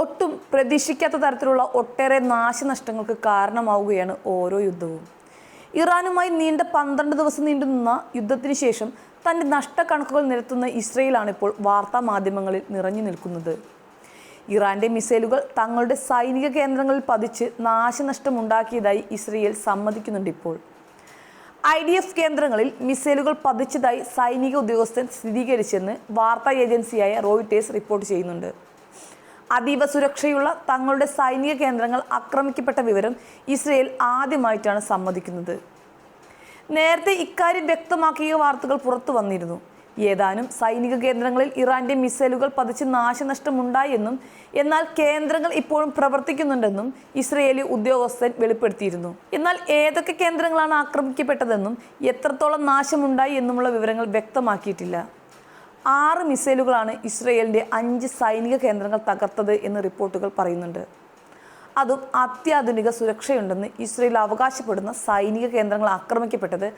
ഒട്ടും പ്രതീക്ഷിക്കാത്ത തരത്തിലുള്ള ഒട്ടേറെ നാശനഷ്ടങ്ങൾക്ക് കാരണമാവുകയാണ് ഓരോ യുദ്ധവും. ഇറാനുമായി നീണ്ട പന്ത്രണ്ട് ദിവസം നീണ്ടുനിന്ന യുദ്ധത്തിന് ശേഷം തന്റെ നഷ്ടക്കണക്കുകൾ നിരത്തുന്ന ഇസ്രയേലാണ് ഇപ്പോൾ വാർത്താ മാധ്യമങ്ങളിൽ നിറഞ്ഞു നിൽക്കുന്നത്. ഇറാന്റെ മിസൈലുകൾ തങ്ങളുടെ സൈനിക കേന്ദ്രങ്ങളിൽ പതിച്ച് നാശനഷ്ടമുണ്ടാക്കിയതായി ഇസ്രയേൽ സമ്മതിക്കുന്നുണ്ട് ഇപ്പോൾ. ഐ ഡി എഫ് കേന്ദ്രങ്ങളിൽ മിസൈലുകൾ പതിച്ചതായി സൈനിക ഉദ്യോഗസ്ഥൻ സ്ഥിരീകരിച്ചെന്ന് വാർത്താ ഏജൻസിയായ റോയിട്ടേഴ്സ് റിപ്പോർട്ട് ചെയ്യുന്നുണ്ട്. അതീവ സുരക്ഷയുള്ള തങ്ങളുടെ സൈനിക കേന്ദ്രങ്ങൾ ആക്രമിക്കപ്പെട്ട വിവരം ഇസ്രയേൽ ആദ്യമായിട്ടാണ് സമ്മതിക്കുന്നത്. നേരത്തെ ഇക്കാര്യം വ്യക്തമാക്കിയ വാർത്തകൾ പുറത്തു വന്നിരുന്നു. ഏതാനും സൈനിക കേന്ദ്രങ്ങളിൽ ഇറാന്റെ മിസൈലുകൾ പതിച്ച് നാശനഷ്ടമുണ്ടായെന്നും എന്നാൽ കേന്ദ്രങ്ങൾ ഇപ്പോഴും പ്രവർത്തിക്കുന്നുണ്ടെന്നും ഇസ്രയേലി ഉദ്യോഗസ്ഥൻ വെളിപ്പെടുത്തിയിരുന്നു. എന്നാൽ ഏതൊക്കെ കേന്ദ്രങ്ങളാണ് ആക്രമിക്കപ്പെട്ടതെന്നും എത്രത്തോളം നാശമുണ്ടായി എന്നുമുള്ള വിവരങ്ങൾ വ്യക്തമാക്കിയിട്ടില്ല. ആറ് മിസൈലുകളാണ് ഇസ്രയേലിന്റെ അഞ്ച് സൈനിക കേന്ദ്രങ്ങൾ തകർത്തത് എന്ന് റിപ്പോർട്ടുകൾ പറയുന്നുണ്ട്. അതും അത്യാധുനിക സുരക്ഷയുണ്ടെന്ന് ഇസ്രയേൽ അവകാശപ്പെടുന്ന സൈനിക കേന്ദ്രങ്ങൾ ആക്രമിക്കപ്പെട്ടത്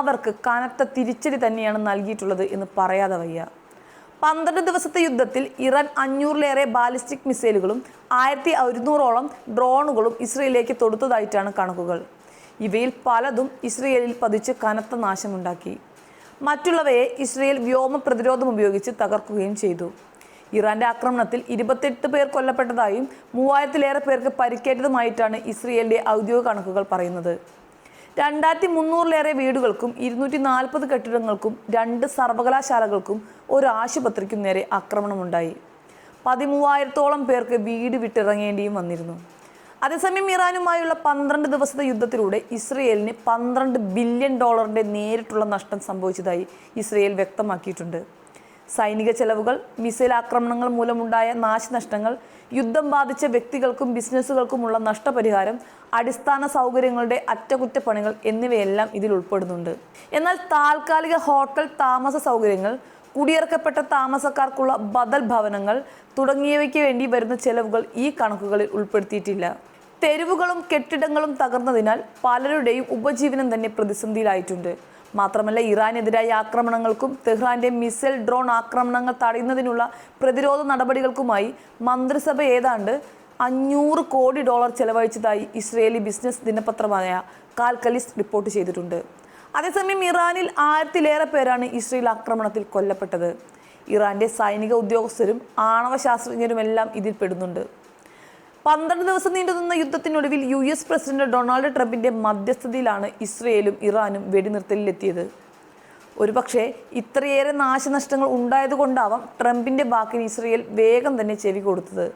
അവർക്ക് കനത്ത തിരിച്ചടി തന്നെയാണ് നൽകിയിട്ടുള്ളത് എന്ന് പറയാതെ വയ്യ. പന്ത്രണ്ട് ദിവസത്തെ യുദ്ധത്തിൽ ഇറാൻ അഞ്ഞൂറിലേറെ ബാലിസ്റ്റിക് മിസൈലുകളും ആയിരത്തി ഒരുന്നൂറോളം ഡ്രോണുകളും ഇസ്രയേലിലേക്ക് തൊടുത്തതായിട്ടാണ് കണക്കുകൾ. ഇവയിൽ പലതും ഇസ്രയേലിൽ പതിച്ച് കനത്ത നാശമുണ്ടാക്കി. മറ്റുള്ളവയെ ഇസ്രയേൽ വ്യോമ പ്രതിരോധം ഉപയോഗിച്ച് തകർക്കുകയും ചെയ്തു. ഇറാന്റെ ആക്രമണത്തിൽ ഇരുപത്തെട്ട് പേർ കൊല്ലപ്പെട്ടതായും മൂവായിരത്തിലേറെ പേർക്ക് പരിക്കേറ്റതുമായിട്ടാണ് ഇസ്രയേലിന്റെ ഔദ്യോഗിക കണക്കുകൾ പറയുന്നത്. രണ്ടായിരത്തി മുന്നൂറിലേറെ വീടുകൾക്കും ഇരുന്നൂറ്റി നാൽപ്പത് കെട്ടിടങ്ങൾക്കും രണ്ട് സർവകലാശാലകൾക്കും ഒരു ആശുപത്രിക്കും നേരെ ആക്രമണമുണ്ടായി. പതിമൂവായിരത്തോളം പേർക്ക് വീട് വിട്ടിറങ്ങേണ്ടിയും വന്നിരുന്നു. അതേസമയം ഇറാനുമായുള്ള പന്ത്രണ്ട് ദിവസത്തെ യുദ്ധത്തിലൂടെ ഇസ്രയേലിന് പന്ത്രണ്ട് ബില്യൺ ഡോളറിന്റെ നേരിട്ടുള്ള നഷ്ടം സംഭവിച്ചതായി ഇസ്രയേൽ വ്യക്തമാക്കിയിട്ടുണ്ട്. സൈനിക ചെലവുകൾ മിസൈൽ ആക്രമണങ്ങൾ മൂലമുണ്ടായ നാശനഷ്ടങ്ങൾ യുദ്ധം ബാധിച്ച വ്യക്തികൾക്കും ബിസിനസ്സുകൾക്കുമുള്ള നഷ്ടപരിഹാരം അടിസ്ഥാന സൗകര്യങ്ങളുടെ അറ്റകുറ്റപ്പണികൾ എന്നിവയെല്ലാം ഇതിൽ ഉൾപ്പെടുന്നുണ്ട്. എന്നാൽ താൽക്കാലിക ഹോട്ടൽ താമസ സൗകര്യങ്ങൾ കുടിയിറക്കപ്പെട്ട താമസക്കാർക്കുള്ള ബദൽ ഭവനങ്ങൾ തുടങ്ങിയവയ്ക്ക് വേണ്ടി വരുന്ന ചെലവുകൾ ഈ കണക്കുകളിൽ ഉൾപ്പെടുത്തിയിട്ടില്ല. തെരുവുകളും കെട്ടിടങ്ങളും തകർന്നതിനാൽ പലരുടെയും ഉപജീവനം തന്നെ പ്രതിസന്ധിയിലായിട്ടുണ്ട്. മാത്രമല്ല ഇറാനെതിരായ ആക്രമണങ്ങൾക്കും തെഹ്റാന്റെ മിസൈൽ ഡ്രോൺ ആക്രമണങ്ങൾ തടയുന്നതിനുള്ള പ്രതിരോധ നടപടികൾക്കുമായി മന്ത്രിസഭ ഏതാണ്ട് അഞ്ഞൂറ് കോടി ഡോളർ ചെലവഴിച്ചതായി ഇസ്രയേലി ബിസിനസ് ദിനപത്രമായ കാൽക്കലിസ് റിപ്പോർട്ട് ചെയ്തിട്ടുണ്ട്. അതേസമയം ഇറാനിൽ ആയിരത്തിലേറെ പേരാണ് ഇസ്രയേൽ ആക്രമണത്തിൽ കൊല്ലപ്പെട്ടത്. ഇറാന്റെ സൈനിക ഉദ്യോഗസ്ഥരും ആണവ ശാസ്ത്രജ്ഞരുമെല്ലാം ഇതിൽ പെടുന്നുണ്ട് പന്ത്രണ്ട് ദിവസം നീണ്ടുനിന്ന യുദ്ധത്തിനൊടുവിൽ യു എസ് പ്രസിഡന്റ് ഡൊണാൾഡ് ട്രംപിന്റെ മധ്യസ്ഥതയിലാണ് ഇസ്രയേലും ഇറാനും വെടിനിർത്തലിലെത്തിയത്. ഒരുപക്ഷെ ഇത്രയേറെ നാശനഷ്ടങ്ങൾ ഉണ്ടായതുകൊണ്ടാവാം ട്രംപിന്റെ വാക്കിന് ഇസ്രയേൽ വേഗം തന്നെ ചെവി കൊടുത്തത്.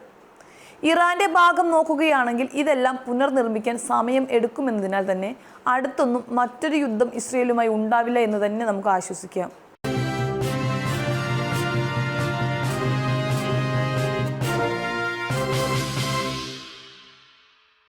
ഇറാന്റെ ഭാഗം നോക്കുകയാണെങ്കിൽ ഇതെല്ലാം പുനർനിർമ്മിക്കാൻ സമയം എടുക്കുമെന്നതിനാൽ തന്നെ അടുത്തൊന്നും മറ്റൊരു യുദ്ധം ഇസ്രയേലുമായി ഉണ്ടാവില്ല എന്ന് തന്നെ നമുക്ക് ആശ്വസിക്കാം.